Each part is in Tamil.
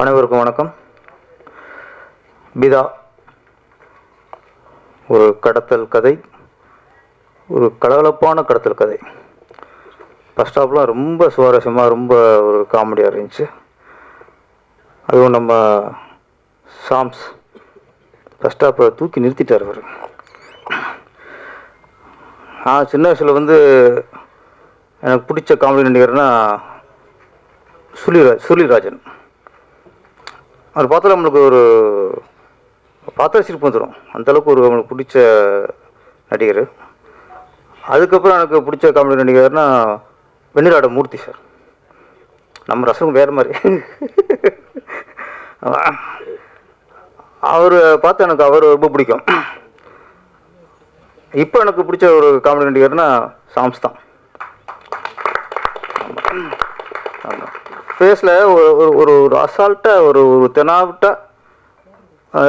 அனைவருக்கும் வணக்கம். பிதா ஒரு கடத்தல் கதை ஒரு கலகலப்பான கடத்தல் கதை. ஃபஸ்ட் ஆஃப்லாம் ரொம்ப சுவாரஸ்யமாக ரொம்ப ஒரு காமெடியாக இருந்துச்சு. அதுவும் நம்ம சாம்ஸ் ஃபஸ்ட் ஹாஃபை தூக்கி நிறுத்திட்டார் அவர். நான் சின்ன வயசில் வந்து எனக்கு பிடிச்ச காமெடி நடிகர்னா சுழிராஜ் சுழிராஜன். அவர் பார்த்தா நம்மளுக்கு ஒரு பார்த்தா சிரிப்பு வந்துடும் அந்தளவுக்கு ஒரு நம்மளுக்கு பிடிச்ச நடிகர். அதுக்கப்புறம் எனக்கு பிடிச்ச காமெடி நடிகர்னா வெண்ணிலாட மூர்த்தி சார். நம்ம ரசம் வேறு மாதிரி. அவர் பார்த்து எனக்கு அவர் ரொம்ப பிடிக்கும். இப்போ எனக்கு பிடிச்ச ஒரு காமெடி நடிகர்னா சாம்ஸ் தான் ஃபேஸில் ஒரு ஒரு ஒரு ஒரு அசால்ட்டாக ஒரு ஒரு தெனாவிட்டாக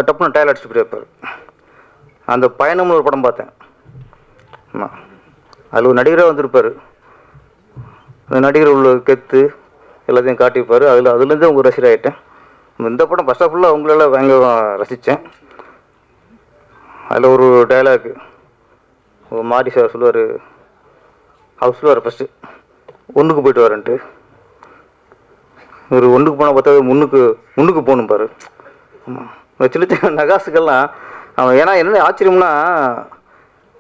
டப்புன்னு டயல் அடிச்சுட்டு போயிருப்பார். அந்த பயணம்னு ஒரு படம் பார்த்தேன். ஆமாம் அதில் ஒரு நடிகராக வந்திருப்பார். அந்த நடிகர் உள்ள கெத்து எல்லாத்தையும் காட்டியிருப்பார். அதில் அதுலேருந்து உங்கள் ரசிகர் ஆகிட்டேன் இந்த படம் ஃபஸ்ட் ஆஃப் ஃபுல்லாக அவங்களால பயங்கர ரசித்தேன் அதில் ஒரு டயலாக் மாரி சார் சொல்லுவார். அவர் சொல்லுவார் ஃபஸ்ட்டு ஒன்றுக்கு போயிட்டு வரேன்ட்டு. ஒரு ஒன்றுக்கு போனால் பார்த்தா முன்னுக்கு முன்னுக்கு போகணும் பாரு. ஆமாம் சின்ன சின்ன நகாசுக்கெல்லாம் அவன் ஏன்னா என்ன ஆச்சரியம்னா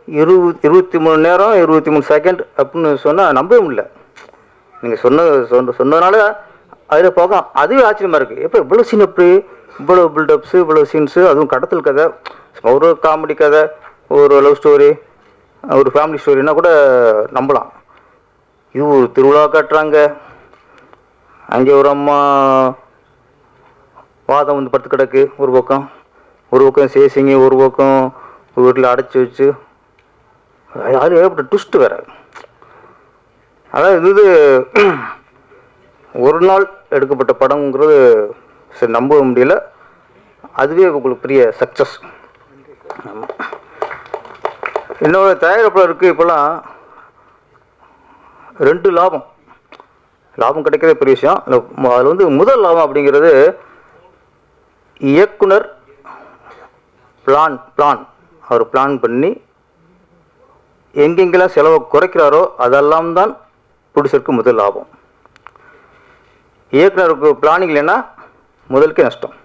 இருபது இருபத்தி மூணு நேரம் இருபத்தி மூணு செகண்ட் அப்படின்னு சொன்னால் நம்பவே முடியல. நீங்கள் சொன்ன சொன்ன சொன்னதுனால அதில் போக அதுவே ஆச்சரியமாக இருக்குது எப்போ இவ்வளோ சீன் எப்படி? இவ்வளோ பில்டப்ஸு இவ்வளோ சீன்ஸு அதுவும் கடத்தல் கதை ஒரு காமெடி கதை ஒரு லவ் ஸ்டோரி ஒரு ஃபேமிலி ஸ்டோரினா கூட நம்பலாம். இது ஒரு திருவிழா காட்டுறாங்க. அங்கே ஒரு அம்மா வாதம் வந்து படுத்து கிடக்கு ஒரு பக்கம். ஒரு பக்கம் சேசிங்க ஒரு பக்கம் வீட்டில் அடைச்சி வச்சு. அது ஏற்பட்ட ட்விஸ்ட் வேற. அதாவது இது ஒரு நாள் எடுக்கப்பட்ட படம்ங்கிறது சரி நம்ப முடியல. அதுவே உங்களுக்கு பெரிய சக்ஸஸ் என்னோட தயாரிப்பாளருக்கு இப்போல்லாம் ரெண்டு லாபம். லாபம் கிடைக்கிறதே பெரிய விஷயம். அதில் வந்து முதல் லாபம் அப்படிங்கிறது இயக்குனர் பிளான் பிளான் அவர் பிளான் பண்ணி எங்கெங்கெல்லாம் செலவை குறைக்கிறாரோ அதெல்லாம் தான் ப்ரொடியூசருக்கு முதல் லாபம். இயக்குனருக்கு பிளானிங் இல்லைன்னா முதலுக்கே நஷ்டம்.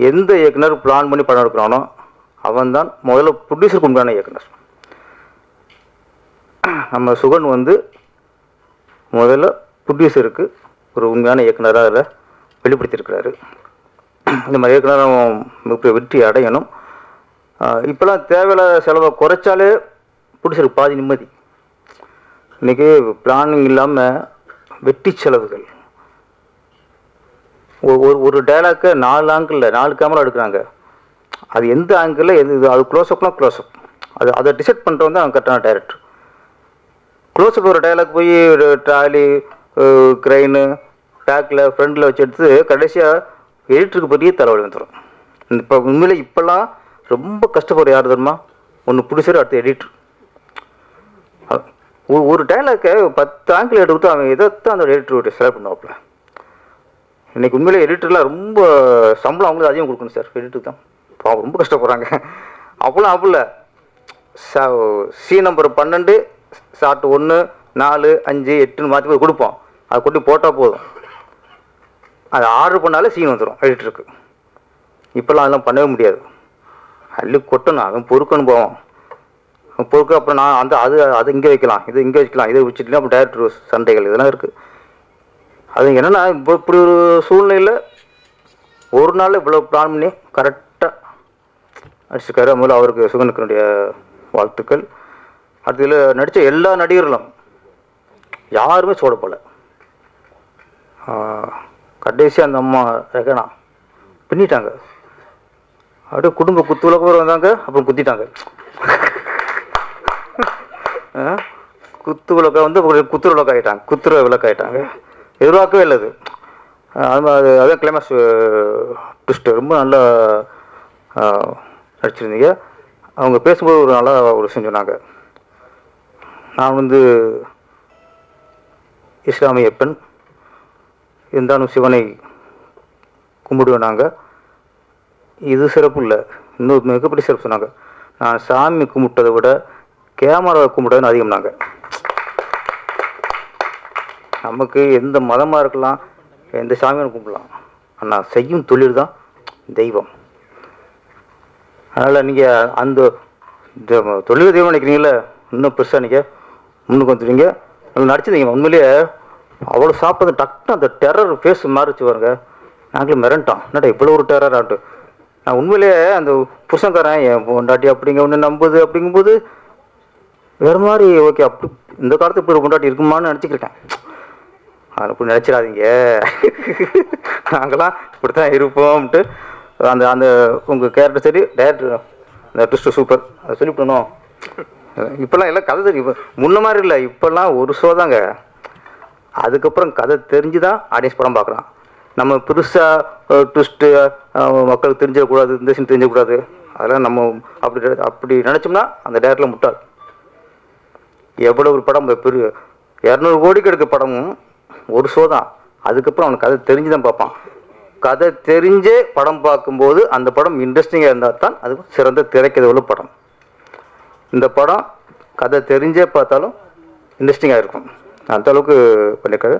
எந்த இயக்குனர் பிளான் பண்ணி படம் எடுக்கிறானோ அவன் தான் முதல்ல ப்ரொடியூசருக்கு உண்டான இயக்குனர். நம்ம சுகன் வந்து முதல்ல ப்ரொடியூசருக்கு ஒரு உண்மையான இயக்குனராக அதில் வெளிப்படுத்தியிருக்கிறாரு. இந்த மாதிரி இயக்குனர் மிகப்பெரிய வெற்றி அடையணும். இப்போலாம் தேவையில்லாத செலவை குறைச்சாலே ப்ரொடியூசருக்கு பாதி நிம்மதி. இன்றைக்கி பிளானிங் இல்லாமல் வெட்டி செலவுகள். ஒரு ஒரு டைலாக்கை நாலு ஆங்கிளில் நாலு கேமரா எடுக்கிறாங்க. அது எந்த ஆங்கிளில் எது இது அது க்ளோஸ்அப்லாம் க்ளோஸ்அப் அது அதை டிசைட் பண்ணுறவங்க தான் கரெக்டான டைரக்டர் க்ளோஸ்அப் ஒரு டைலாக் போய் ஒரு ட்ராலி க்ரைனு பேக்கில் ஃப்ரண்டில் வச்சு எடுத்து கடைசியாக எடிட்டருக்கு பெரிய தலைவலி வந்துடும் இப்போ உண்மையில் இப்போல்லாம் ரொம்ப கஷ்டப்படுற யார் தெரியுமா? ஒன்று பிடிச்சிரு அடுத்த எடிட்டர் ஒரு டைலாக்கை பத்து ஆங்கிள் எடுத்து அவன் இதைத்தான் அந்த எடிட்டர் செலக்ட் பண்ணுவாப்புல. இன்றைக்கி உண்மையிலே எடிட்டர்லாம் ரொம்ப சம்பளம் அவங்களுக்கு அதிகம் கொடுக்கணும் சார் எடிட்டர் தான். பாவம் ரொம்ப கஷ்டப்படுறாங்க. அப்போலாம் அப்போ ச சி நம்பர் பன்னெண்டு ஷார்ட் ஒன்று நாலு அஞ்சு எட்டுன்னு மாற்றி போய் கொடுப்போம். அதை கொண்டு போட்டால் போதும். அதை ஆர்டர் பண்ணாலே சீன் வந்துடும் எடிட்டருக்கு இப்போல்லாம் அதெல்லாம் பண்ணவே முடியாது. அள்ளி கொட்டணும் அவன் பொறுக்கணும் போவோம். பொறுக்க அப்புறம் நான் அந்த அது அது இங்கே வைக்கலாம் இது இங்கே வைக்கலாம் இதை வச்சுட்டுனா அப்புறம் டேரக்டர் சண்டைகள் இதெல்லாம் இருக்குது அது என்னென்னா இப்போ இப்படி ஒரு சூழ்நிலையில் ஒரு நாள் இவ்வளோ பிளான் பண்ணி கரெக்டாக அடிச்சிருக்காரு முதல்ல அவருக்கு சுகனுக்கனுடைய வாழ்த்துக்கள். அடுத்து இதில் நடித்த எல்லா நடிகர்களும் யாருமே சோட கடைசியாக கடைசி அந்த அம்மா ரெகனா பின்னிட்டாங்க. அப்படியே குடும்ப குத்து விளக்கு வந்தாங்க அப்புறம் குத்திட்டாங்க. குத்து விளக்க வந்து குத்துற விளக்காயிட்டாங்க குத்துற விளக்காகிட்டாங்க எதிர்பார்க்கவே இல்லை அது. அது அது அதான் கிளைமேக்ஸ் ட்விஸ்ட்டு ரொம்ப நல்லா நடிச்சிருந்தீங்க. அவங்க பேசும்போது ஒரு நல்லா ஒரு விஷயம் சொன்னாங்க. நான் வந்து இஸ்லாமிய பெண் இருந்தாலும் சிவனை கும்பிடுவோம் நாங்கள் இது சிறப்பு இல்லை. இன்னும் மிகப்பெரிய சிறப்பு சொன்னாங்க. நான் சாமி கும்பிட்டதை விட கேமராவை கும்பிட்டதுன்னு அதிகம் நாங்கள் நமக்கு எந்த மதமாக இருக்கலாம் எந்த சாமியும் கும்பிடலாம். ஆனால் செய்யும் தொழில் தான் தெய்வம். அதனால் நீங்கள் அந்த தொழில் தெய்வம் நினைக்கிறீங்களே இன்னும் பெருசாக நீங்கள் முன்னுக்கு வந்துடுவீங்க. நீங்கள் நடிச்சதீங்க உண்மையிலேயே அவ்வளோ சாப்பிட்றது டக்குன்னு அந்த டெரர் ஃபேஸ் மாறிச்சு பாருங்க. நாங்களும் மிரண்டோம். என்னடா இவ்வளோ ஒரு டெரர் ஆட்டு நான் உண்மையிலேயே அந்த புருஷன்காரன் என் பொண்டாட்டி அப்படிங்க ஒன்று நம்புது அப்படிங்கும்போது வேறு மாதிரி ஓகே அப்படி இந்த காலத்து இப்படி பொண்டாட்டி இருக்குமான்னு நினச்சிக்கிருக்கேன் அதில் இப்படி நினச்சிடாதீங்க. நாங்களாம் இப்படி தான் இருப்போம்ட்டு அந்த அந்த உங்கள் கேரக்டர் சரி டேரக்டர் அந்த ட்விஸ்ட்டு சூப்பர் அதை சொல்லிவிடணும். இப்போல்லாம் எல்லாம் கதை தெரியும். முன்ன மாதிரி இல்லை. இப்போல்லாம் ஒரு ஷோ தாங்க. அதுக்கப்புறம் கதை தெரிஞ்சு தான் ஆடியன்ஸ் படம் பார்க்குறான். நம்ம புதுசாக ட்விஸ்ட்டு மக்களுக்கு தெரிஞ்சிடக்கூடாது இந்த சீன் தெரிஞ்சக்கூடாது அதெல்லாம் நம்ம அப்படி அப்படி நினச்சோம்னா அந்த டேரக்டரில் முட்டாள். எவ்வளோ ஒரு படம் பெரிய இரநூறு கோடிக்கு எடுக்க படமும் ஒரு ஷோ தான். அதுக்கப்புறம் அவனுக்கு கதை தெரிஞ்சு தான் பார்ப்பான். கதை தெரிஞ்சே படம் பார்க்கும்போது அந்த படம் இன்ட்ரெஸ்டிங்காக இருந்தால் தான் அது சிறந்த திரைக்கதை உள்ள படம். இந்த படம் கதை தெரிஞ்சே பார்த்தாலும் இன்ட்ரெஸ்டிங்காக இருக்கும். அந்த அளவுக்கு பண்ணியிருக்காரு.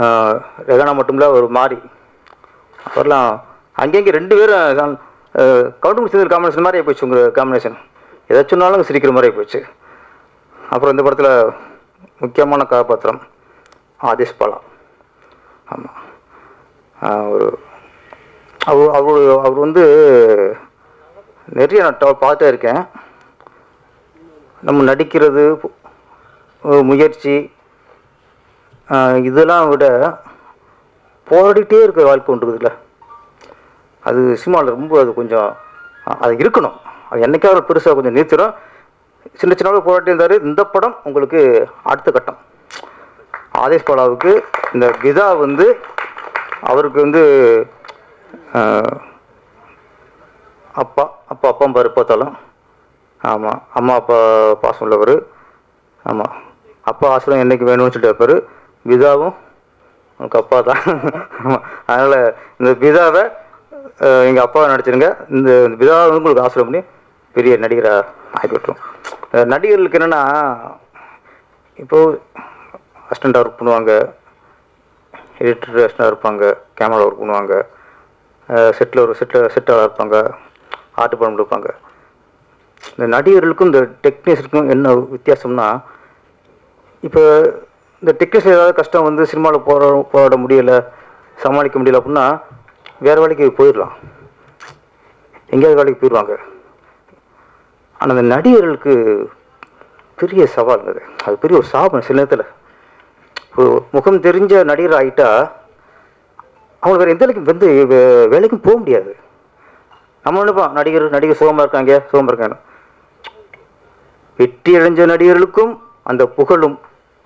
ஆஹ் ரெகானா மட்டும்ல ஒரு மாறி. அவர்லாம் அங்கங்கே ரெண்டு பேரும் கவுண்டர் சேர்ந்து காம்பினேஷன் மாதிரி போச்சு உங்கள் காம்பினேஷன் எதை சொன்னாலும் சிரிக்கிற மாதிரி போச்சு அப்புறம் இந்த படத்தில் முக்கியமான கதாபாத்திரம் ஆதிஷ் பாலா. ஆமாம் ஒரு அவர் அவர் அவர் வந்து நிறைய நான் பார்த்துட்டே இருக்கேன். நம்ம நடிக்கிறது முயற்சி இதெல்லாம் விட போராடிட்டே இருக்கிற வாழ்க்கை ஒன்று இருக்குதுல்ல அது சினிமாவில் ரொம்ப அது கொஞ்சம் அது இருக்கணும். அது என்றைக்காவது பெருசாக கொஞ்சம் நிறுத்திடும் சின்ன சின்ன போராட்டி இருந்தார். இந்த படம் உங்களுக்கு அடுத்த கட்டம். ஆதேஷ் பாலாவுக்கு இந்த கிதா வந்து அவருக்கு வந்து அப்பா அப்பா அப்பா பாரு பார்த்தாலும். ஆமாம் அம்மா அப்பா பாசம் உள்ளவர் ஆமாம் அப்பா ஆசிரம் என்றைக்கு வேணும்னு சொல்லிட்டு வைப்பாரு. விதாவும் உங்கள் அப்பா தான். ஆமாம் அதனால் இந்த விதாவை எங்கள் அப்பாவை நடிச்சிருங்க இந்த இந்த விதாவை வந்து உங்களுக்கு ஆசிரம் பண்ணி பெரிய நடிகராக ஆக்கி விட்டுரும் நடிகர்களுக்கு என்னென்னா இப்போது அசிஸ்டண்ட் ஒர்க் பண்ணுவாங்க. எடிட்டர் அசிஸ்டண்டாக இருப்பாங்க. கேமரா ஒர்க் பண்ணுவாங்க. செட்டில் ஒரு செட்டில் செட்டாக இருப்பாங்க. ஆர்ட் படம் இருப்பாங்க இந்த நடிகர்களுக்கும் இந்த டெக்னீஷியனுக்கும் என்ன வித்தியாசம்னா இப்போ இந்த டெக்னீஷியன் ஏதாவது கஷ்டம் வந்து சினிமாவில் போரா போராட முடியலை சமாளிக்க முடியல அப்படின்னா வேறு வேலைக்கு போயிடலாம். எங்கேயாவது வேலைக்கு போயிடுவாங்க. ஆனால் அந்த நடிகர்களுக்கு பெரிய சவால் அது. அது பெரிய ஒரு சாபம் சில நேரத்தில். இப்போ முகம் தெரிஞ்ச நடிகர் ஆகிட்டா அவங்க வேறு எந்த வேலைக்கும் வந்து வேலைக்கும் போக முடியாது. நம்ம நினைப்போம் நடிகர் நடிகர் சுகமாக இருக்காங்க சுகமாக இருக்காங்க வெற்றி அடைஞ்ச நடிகர்களுக்கும் அந்த புகழும்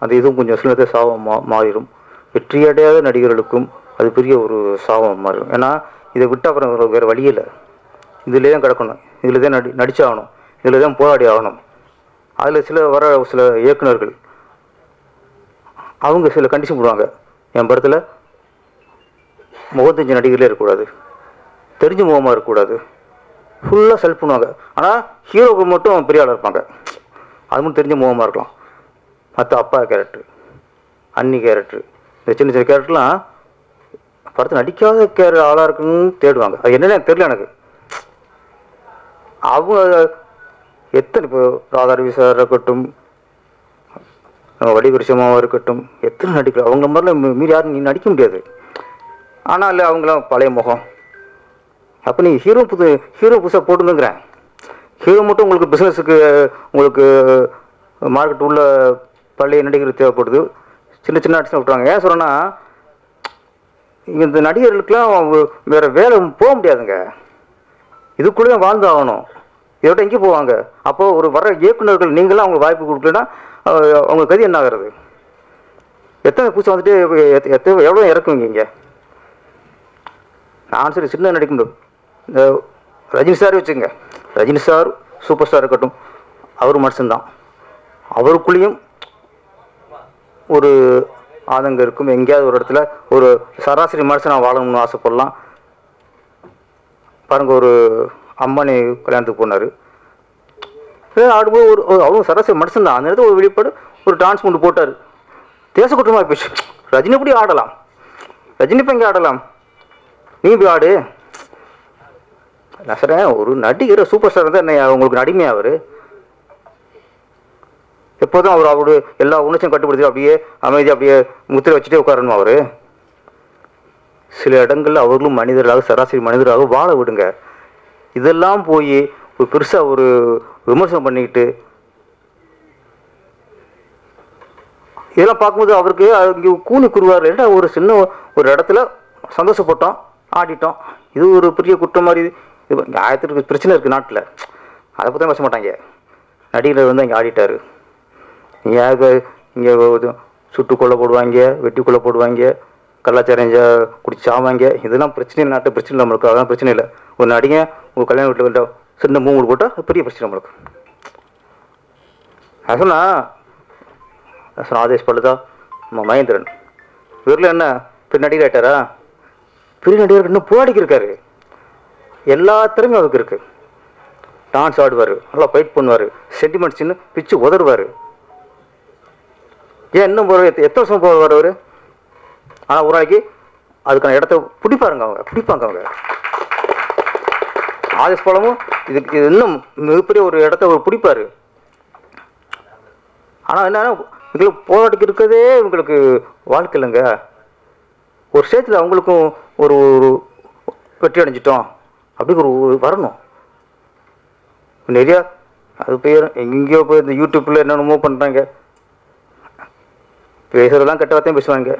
அந்த இதுவும் கொஞ்சம் சிலத்தை சாபம் மா மாறிடும் வெற்றி அடையாத நடிகர்களுக்கும் அது பெரிய ஒரு சாபம் மாறிடும் ஏன்னா இதை விட்டு அப்புறம் வேறு வழி இல்லை. இதில் தான் கிடக்கணும். இதில் தான் நடி நடிச்சாகணும். இதில் தான் போராடி ஆகணும். அதில் சில வர சில இயக்குனர்கள் அவங்க சில கண்டிஷன் போடுவாங்க. என் படத்தில் முகத்தஞ்சு நடிகர்களே இருக்கக்கூடாது. தெரிஞ்ச முகமாக இருக்கக்கூடாது. ஃபுல்லாக செல்ஃப் பண்ணுவாங்க. ஆனால் ஹீரோக்கு மட்டும் பெரிய ஆளாக இருப்பாங்க. அது மட்டும் தெரிஞ்ச முகமாக இருக்கலாம். மற்ற அப்பா கேரக்டர் அண்ணி கேரக்டர் இந்த சின்ன சின்ன கேரக்டர்லாம் படத்தில் நடிக்காத கேர ஆளாக இருக்குன்னு தேடுவாங்க. அது என்னன்னு தெரியல எனக்கு. அவங்க எத்தனை இப்போ ராதாரவி சார் இருக்கட்டும் வடிவரிசமாவாக இருக்கட்டும் எத்தனை நடிக்கிறோம் அவங்க மாதிரிலாம் மீ- மீறி யாரும் நீ நடிக்க முடியாது. ஆனால் இல்லை அவங்களாம் பழைய முகம். அப்போ நீ ஹீரோ புது ஹீரோ புதுசாக போட்டுங்கிறேன் ஹீரோ மட்டும் உங்களுக்கு பிஸ்னஸுக்கு உங்களுக்கு மார்க்கெட் உள்ள பழைய நடிகர் தேவைப்படுது. சின்ன சின்ன ஆர்டிஸ்ட் விட்டுறாங்க ஏன் சொல்கிறேன்னா இந்த நடிகர்களுக்கெல்லாம் அவங்க வேலை போக முடியாதுங்க. இதுக்குள்ளே வாழ்ந்து ஆகணும். இதோட எங்கே போவாங்க. அப்போது ஒரு வர இயக்குனர்கள் நீங்களாம் அவங்க வாய்ப்பு கொடுக்கலன்னா அவங்க கதி என்ன ஆகிறது? எத்தனை புதுசு வந்துட்டு எத்த- எத்தனை எவ்வளோ இறக்குவீங்க இங்கே? நான் சரி சின்ன நடிக்க முடியும் இந்த ரஜினி சார் வச்சுங்க ரஜினி சார் சூப்பர் ஸ்டார் இருக்கட்டும் அவர் மனுஷன்தான் அவருக்குள்ளேயும் ஒரு ஆதங்கம் இருக்கும். எங்கேயாவது ஒரு இடத்துல ஒரு சராசரி மனுஷனாக வாழணும்னு ஆசைப்படலாம். பாருங்க ஒரு அம்மானி கல்யாணத்துக்கு போனார். ஆடும்போது ஒரு அவரும் சராசரி மனுஷன் தான் அந்த நேரத்தில் ஒரு வெளிப்பாடு ஒரு டான்ஸ் மூண்டு போட்டார். தேச போயிடுச்சு ரஜினி எப்படி ஆடலாம்? ரஜினி இப்போ எங்கே ஆடலாம்? நீ போய் ஆடு. நான் சொல்கிறேன் ஒரு நடிகர் சூப்பர் ஸ்டார் தான் என்ன உங்களுக்கு நடிமை அவர்? எப்போதும் அவர் அவருடைய எல்லா உணர்ச்சியும் கட்டுப்படுத்தி அப்படியே அமைதி அப்படியே முத்திரை வச்சுட்டே உட்காரணும் அவர்? சில இடங்களில் அவர்களும் மனிதர்களாக சராசரி மனிதராக வாழ விடுங்க. இதெல்லாம் போய் ஒரு பெருசாக ஒரு விமர்சனம் பண்ணிக்கிட்டு இதெல்லாம் பார்க்கும்போது அவருக்கு இங்கே கூனி குருவார் ஒரு சின்ன ஒரு இடத்துல சந்தோஷப்பட்டோம் ஆடிட்டோம். இது ஒரு பெரிய குற்றம் மாதிரி இது இங்கே ஆயிரத்துக்கு பிரச்சனை இருக்குது நாட்டில். அதை பற்றி பேச மாட்டாங்க. நடிகர் வந்து இங்கே ஆடிட்டார். இங்கே இங்கே சுட்டு கொலை போடுவாங்க வெட்டி கொலை போடுவாங்க கலாச்சாரம் குடிச்சு ஆவாங்க இதெல்லாம் பிரச்சனை நாட்டு பிரச்சனை இல்லை நம்மளுக்கு. அதெல்லாம் பிரச்சனை இல்லை. ஒரு நடிகை உங்கள் கல்யாண வீட்டில் வந்து சின்ன மூணு போட்டால் பெரிய பிரச்சனை நம்மளுக்கு. நான் சொன்னா ஆதேஷ் பழுதா நம்ம மகேந்திரன். இவரில் என்ன? பெரிய நடிகர் ஆயிட்டாரா? பெரிய நடிகர் இன்னும் போராடிக்கு இருக்காரு எல்லா திறமையும் அவருக்கு இருக்குது டான்ஸ் ஆடுவார் நல்லா ஃபைட் பண்ணுவார் சென்டிமெண்ட் சின்ன பிச்சு உதறுவார். ஏன் இன்னும் போகிற எத்தனை வருஷம் போவார் அவர்? ஆனால் ஒரு நாளைக்கு அதுக்கான இடத்த பிடிப்பாருங்க அவங்க பிடிப்பாங்க அவங்க. ஆதேஷ் பழமும் இதுக்கு இது இன்னும் மிகப்பெரிய ஒரு இடத்த அவர் பிடிப்பார். ஆனால் என்னன்னா இவங்களுக்கு போராட்டத்துக்கு இருக்கிறதே இவங்களுக்கு வாழ்க்கை இல்லைங்க. ஒரு ஸ்டேஜில் அவங்களுக்கும் ஒரு ஒரு வெற்றி அடைஞ்சிட்டோம். அப்படி ஒரு வரணும். நிறையா அது பேர் எங்கெங்கேயோ போய் இந்த யூடியூப்பில் என்னென்னமோ பண்ணுறாங்க பேசுறதெல்லாம் கெட்ட வார்த்தையும் பேசுவாங்க.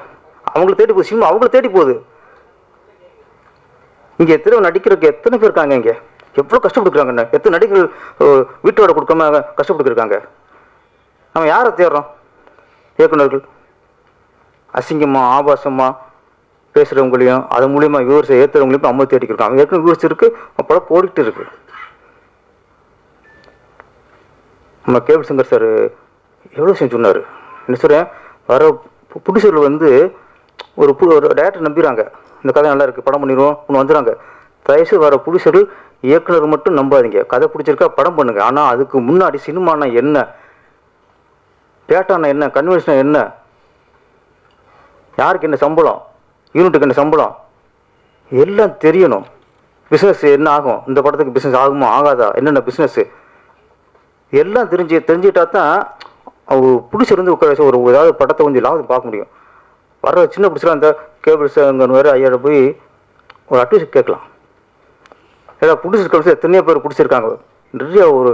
அவங்கள தேடி போகுது சினிமா அவங்கள தேடி போகுது. இங்கே எத்தனை நடிக்கிறதுக்கு எத்தனை பேர் இருக்காங்க இங்கே? எவ்வளோ கஷ்டப்பட்டுருக்காங்க எத்தனை நடிகர்கள் வீட்டோட கொடுக்காம கஷ்டப்பட்டுருக்காங்க நம்ம யாரை தேடுறோம் இயக்குனர்கள் அசிங்கமா ஆபாசமாக பேசுகிறவங்களையும் அது மூலிமா வியூவர்ஸை ஏற்றுறவங்களையும் நம்ம தேடிக்கிருக்கோம் அவங்க ஏற்கனவே வியூவர்ஸ் இருக்குது படம் போடிட்டு இருக்கு. நம்ம கேபிள் சங்கர் சார் எவ்வளோ விஷயம் சொன்னார். என்ன சொல்கிறேன் வர புடிசர்கள் வந்து ஒரு பு ஒரு டேரக்டர் நம்பிடுறாங்க இந்த கதை நல்லா இருக்குது படம் பண்ணிடுவோம் ஒன்று வந்துடுறாங்க தயவுசெய்து வர புடிசர்கள் இயக்குனர் மட்டும் நம்பாதீங்க. கதை பிடிச்சிருக்கா படம் பண்ணுங்கள் ஆனால் அதுக்கு முன்னாடி சினிமானா என்ன? பேட்டானா என்ன? கன்வென்ஷனா என்ன? யாருக்கு என்ன சம்பளம்? யூனிட்டுக்கு என்ன சம்பளம். எல்லாம் தெரியணும். பிஸ்னஸ் என்ன ஆகும்? இந்த படத்துக்கு பிஸ்னஸ் ஆகுமா ஆகாதா? என்னென்ன பிஸ்னஸ் எல்லாம் தெரிஞ்சு தெரிஞ்சுட்டா தான் அவங்க பிடிச்சிருந்து உட்கார ஒரு ஏதாவது படத்தை கொஞ்சம் லாபம் பார்க்க முடியும். வர சின்ன பிடிச்சலாம் அந்த கேபிள்ஸ் அங்கே வேறு ஐயாயிரம் போய் ஒரு அட்வைஸ் கேட்கலாம். ஏன்னா பிடிச்சிருக்க எத்தனையோ பேர் பிடிச்சிருக்காங்க. நிறைய ஒரு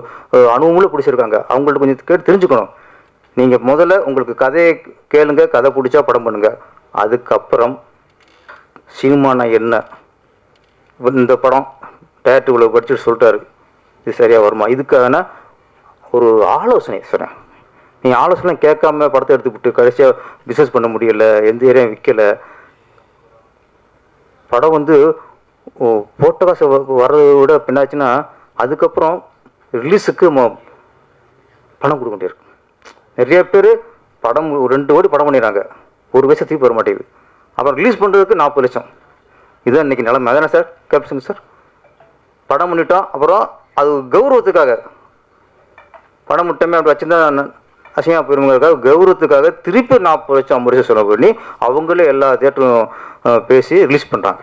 அனுபவங்களும் பிடிச்சிருக்காங்க. அவங்கள்ட்ட கொஞ்சம் கேட்டு தெரிஞ்சுக்கணும். நீங்கள் முதல்ல உங்களுக்கு கதையை கேளுங்க கதை பிடிச்சா படம் பண்ணுங்க. அதுக்கப்புறம் சினிமானா என்ன? இந்த படம் டேரக்டர் இவ்வளோ படிச்சுட்டு சொல்லிட்டாரு. இது சரியாக வருமா? இதுக்கான ஒரு ஆலோசனை சொன்னேன் நீ ஆலோசனை கேட்காம படத்தை எடுத்துக்கிட்டு கடைசியாக பிஸ்னஸ் பண்ண முடியல எந்த ஏரியா விற்கலை படம் வந்து போட்ட காசு வர்றதை விட பின்னாச்சுன்னா அதுக்கப்புறம் ரிலீஸுக்கு பணம் கொடுக்க வேண்டியிருக்கு. நிறைய பேர் படம் ஒரு ரெண்டு கோடி படம் பண்ணிடுறாங்க. ஒரு வயசு திருப்பி வர மாட்டேங்குது. அப்புறம் ரிலீஸ் பண்ணுறதுக்கு நாற்பது லட்சம். இதுதான் இன்னைக்கு நிலைமை. அதானே சார்? Caption sir. படம் பண்ணிட்டோம். அப்புறம் அது கௌரவத்துக்காக. படம் முட்டமே அப்படி வச்சிருந்தா அசிங்கமாக போயிருவங்களுக்காக கௌரவத்துக்காக திருப்பி நாற்பது லட்சம் ஐம்பது லட்சம் செலவு பண்ணி அவங்களே எல்லா தேட்டரும் பேசி ரிலீஸ் பண்ணுறாங்க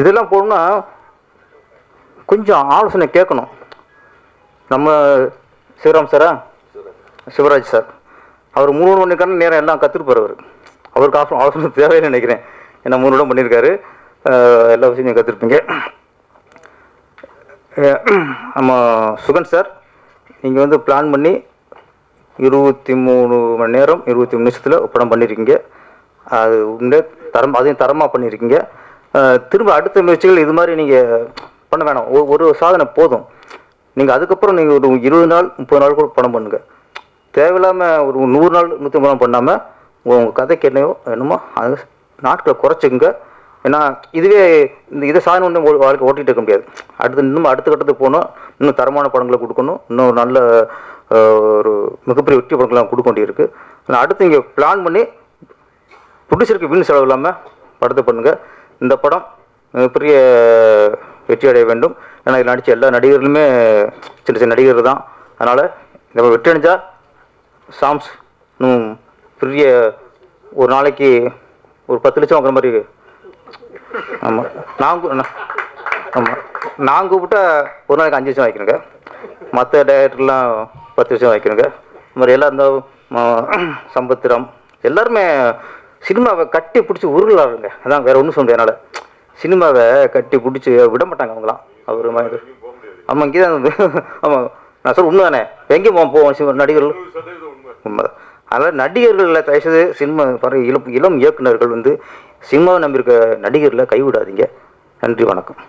இதெல்லாம் போகணும்னா கொஞ்சம் ஆலோசனை கேட்கணும். நம்ம சிவராம் சாரா? சிவராஜ். சார். அவர் மூணு மணி நேரம் எல்லாம் கற்றுட்டு அவர் அவருக்கு ஆசிரம் ஆலோசனை தேவைன்னு நினைக்கிறேன். ஏன்னா மூணு இடம் பண்ணியிருக்காரு. எல்லா விஷயம் நீங்கள் கற்றுருப்பீங்க நம்ம சுகன் சார் நீங்கள் வந்து பிளான் பண்ணி இருபத்தி மூணு மணி நேரம் இருபத்தி மூணு நிமிஷத்தில் படம் பண்ணியிருக்கீங்க அது உண்மையே தரம் அதையும் தரமாக பண்ணியிருக்கீங்க திரும்ப அடுத்த முயற்சிகள் இது மாதிரி நீங்கள் பண்ண வேணாம். ஒரு ஒரு சாதனை போதும். நீங்கள் அதுக்கப்புறம் நீங்கள் ஒரு இருபது நாள் முப்பது நாள் கூட படம் பண்ணுங்கள் தேவையில்லாமல் ஒரு நூறு நாள் நூற்றி நாள் பண்ணாமல் உங்கள் கதைக்கு என்னையோ என்னமோ? அது நாட்களை குறைச்சிக்கங்க. ஏன்னா இதுவே இந்த இதை சாதனை ஒன்று வாழ்க்கை ஓட்டிகிட்டு இருக்க முடியாது. அடுத்து இன்னும் அடுத்த கட்டத்துக்கு போகணும். இன்னும் தரமான படங்களை கொடுக்கணும். இன்னும் நல்ல ஒரு மிகப்பெரிய வெற்றி படங்கள்லாம் கொடுக்க வேண்டியிருக்கு. நான் அடுத்து இங்கே பிளான் பண்ணி ப்ரொடியூசருக்கு வீண் செலவு இல்லாமல் படத்தை பண்ணுங்கள் இந்த படம் மிகப்பெரிய வெற்றி அடைய வேண்டும். ஏன்னா இதில் நடித்த எல்லா நடிகர்களுமே சின்ன சின்ன நடிகர் தான். அதனால் நம்ம வெற்றி அடைஞ்சால் சாம்ஸ் இன்னும் பெரிய ஒரு நாளைக்கு ஒரு பத்து லட்சம் வாங்குற மாதிரி ஆமாம் நான் ஆமாம் நான் கூப்பிட்டா ஒரு நாளைக்கு அஞ்சு லட்சம் வாங்கிக்கணுங்க. மற்ற டேரக்டர்லாம் பத்து லட்சம் வாங்கிக்கணுங்க. இந்த மாதிரி எல்லாம் இந்த ம- சம்பத்திரம் எல்லாருமே சினிமாவை கட்டி பிடிச்சி உருளாருங்க அதான் வேற ஒன்றும் சொல்ல என்னால். சினிமாவை கட்டி பிடிச்சி விட மாட்டாங்க அவங்களாம். அவர் மாதிரி. ஆமாம் இங்கே தான் ஆமாம் நான் சொல்ல உண்மை தானே எங்கேயும் போவோம் போவோம் நடிகர்கள். உண்மை அதனால் நடிகர்களில் தயவுசெய்து சினிமா பாரு இளம் இளம் இயக்குனர்கள் வந்து சினிமாவை நம்பியிருக்க நடிகர்களை கைவிடாதீங்க. நன்றி வணக்கம்.